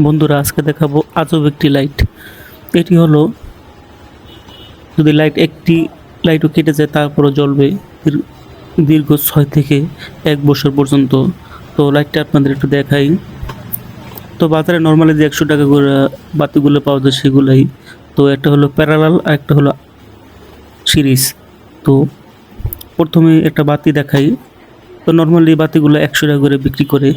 বন্ধুরা, আজকে দেখাবো আজব একটি লাইট এটি হলো, যদি লাইট একটি লাইটও কেটে যায়, তারপরও জ্বলবে দীর- দীর্ঘ ছয় থেকে এক বছর পর্যন্ত। তো লাইটটা আপনাদের একটু দেখাই। তো বাজারে নর্মালি যে একশো টাকা করে বাতিগুলো পাওয়া যায়, সেগুলাই। তো একটা হলো প্যারালাল আর একটা হলো সিরিজ তো প্রথমে একটা বাতি দেখাই। তো নর্মালি বাতিগুলো একশো টাকা করে বিক্রি করে।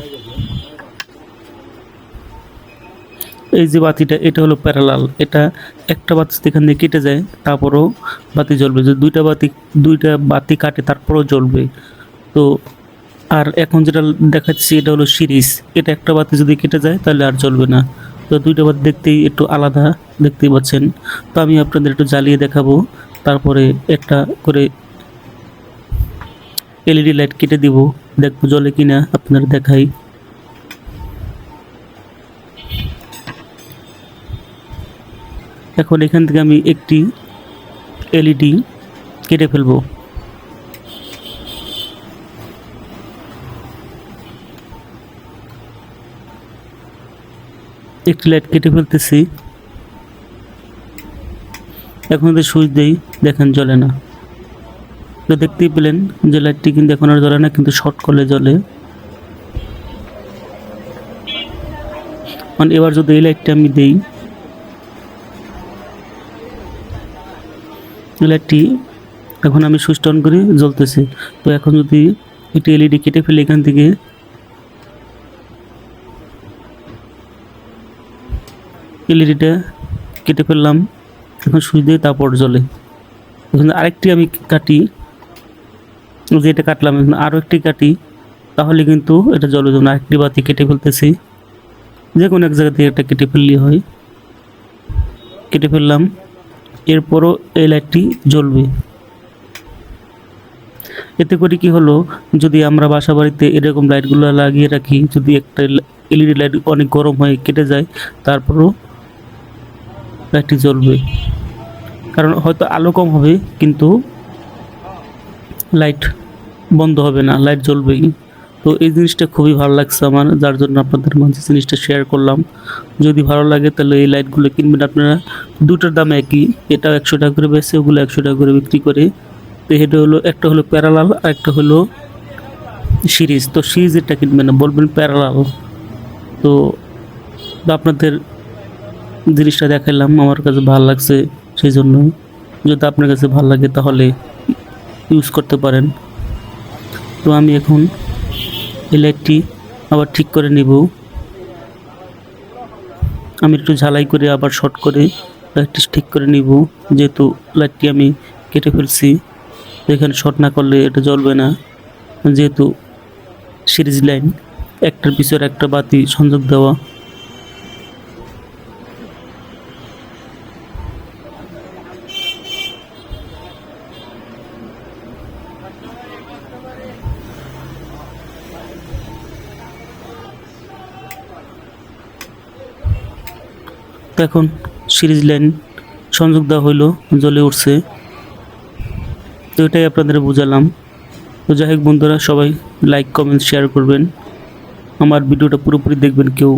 এই যে বাতিটা, এটা হলো প্যারালাল। এটা একটা বাতি এখান দিয়ে কেটে যায়, তারপরও বাতি জ্বলবে। যদি দুইটা বাতি দুইটা বাতি কাটে, তারপরও জ্বলবে। তো আর এখন যেটা দেখাচ্ছি, এটা হলো সিরিজ। এটা একটা বাতি যদি কেটে যায়, তাহলে আর জ্বলবে না। তো দুইটা বাতি দেখতেই একটু আলাদা, দেখতেই পাচ্ছেন। তো আমি আপনাদের একটু জ্বালিয়ে দেখাবো। তারপরে একটা করে এলইডি লাইট কেটে দিব। দেখব জ্বলে কিনা আপনারা দেখাই। এখন এখান থেকে আমি একটি এলইডি কেটে ফেলব। একটি লাইট কেটে ফেলতেছি। এখন যদি সুইচ দেই, দেখেন জ্বলে না। তো দেখতেই পেলেন যে লাইটটি কিন্তু এখন আর জ্বলে না, কিন্তু শর্ট করলে জ্বলে। মানে এবার যদি এই লাইটটা আমি দেই লাইটটি এখন আমি সুইচ অন করে জ্বলতেছে। তো এখন যদি একটি এলইডি কেটে ফেলি এখান থেকে এলইডিটা কেটে ফেললাম, এখন সুইচ দিয়ে তারপর জ্বলে। এখন আরেকটি আমি কাটি যে এটা কাটলাম, এখন আরও একটি কাটি, তাহলে কিন্তু এটা জ্বলে যাবে আরেকটি বাতি কেটে ফেলতেছি। যে কোনো এক জায়গা থেকে একটা কেটে ফেললেই হয়। কেটে ফেললাম। এরপরও এই লাইটটি জ্বলবে। এতে করে কি হলো, যদি আমরা বাসা বাড়িতে এরকম লাইটগুলো লাগিয়ে রাখি, যদি একটা এলইডি লাইট অনেক গরম হয়ে কেটে যায়, তারপরও লাইটটি জ্বলবে। কারণ হয়তো আলো কম হবে, কিন্তু লাইট বন্ধ হবে না, লাইট জ্বলবেই। তো এই জিনিসটা খুবই ভালো লাগছে আমার, যার জন্য আপনাদের মাঝে জিনিসটা শেয়ার করলাম। যদি ভালো লাগে তাহলে এই লাইটগুলো কিনবেন। আপনারা দুটোর দাম একই, এটাও একশো টাকা করে বেছে ওগুলো একশো টাকা করে বিক্রি করে। তো এটা হলো, একটা হলো প্যারালাল আর একটা হলো সিরিজ তো সিরিজ এটা কিনবেন না, বলবেন প্যারালাল তো তো আপনাদের জিনিসটা দেখালাম আমার কাছে ভালো লাগছে সেই জন্য। যদি আপনার কাছে ভালো লাগে তাহলে ইউজ করতে পারেন। তো আমি এখন এই আবার ঠিক করে নিব। আমি একটু ঝালাই করে আবার শর্ট করে লাইটটি ঠিক করে নিব, যেহেতু লাইটটি আমি কেটে ফেলছি। এখানে শর্ট না করলে এটা জ্বলবে না, যেহেতু সিরিজ লাইন, একটার পিছর একটা বাতি সংযোগ দেওয়া। তো এখন সিরিজ লাইন সংযোগ দেওয়া হইল, জ্বলে উঠছে। তো এটাই আপনাদের বুঝালাম। তো যাই হোক বন্ধুরা, সবাই লাইক কমেন্ট শেয়ার করবেন। আমার ভিডিওটা পুরোপুরি দেখবেন, কেউ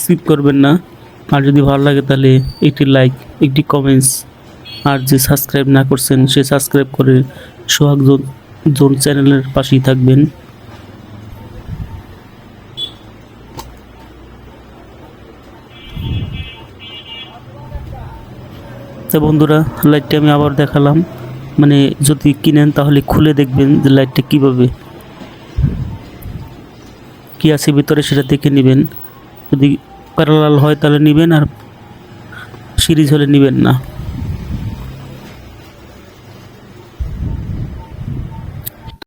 স্কিপ করবেন না। আর যদি ভালো লাগে তাহলে একটি লাইক একটি কমেন্টস আর যে সাবস্ক্রাইব না করছেন, সে সাবস্ক্রাইব করে সোহাগ জোন চ্যানেলের পাশেই থাকবেন। তো বন্ধুরা লাইটটা আমি আবার দেখালাম। মানে যদি কিনেন তাহলে খুলে দেখবেন যে লাইটটা কীভাবে। কী আছে ভিতরে সেটা দেখে নেবেন। যদি প্যারালাল হয় তাহলে নেবেন আর সিরিজ হলে নেবেন না।